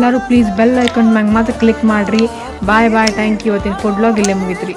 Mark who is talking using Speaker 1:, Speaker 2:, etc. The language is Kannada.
Speaker 1: ಎಲ್ಲರೂ ಪ್ಲೀಸ್ ಬೆಲ್ ಐಕನ್ ಮ್ಯಾಗ ಮಾತ್ರ ಕ್ಲಿಕ್ ಮಾಡಿರಿ. ಬಾಯ್ ಬಾಯ್ ಥ್ಯಾಂಕ್ ಯು ಇವತ್ತಿನ ಫುಡ್ ಲಾಗ್ ಇಲ್ಲೇ ಮುಗಿತ್ರಿ.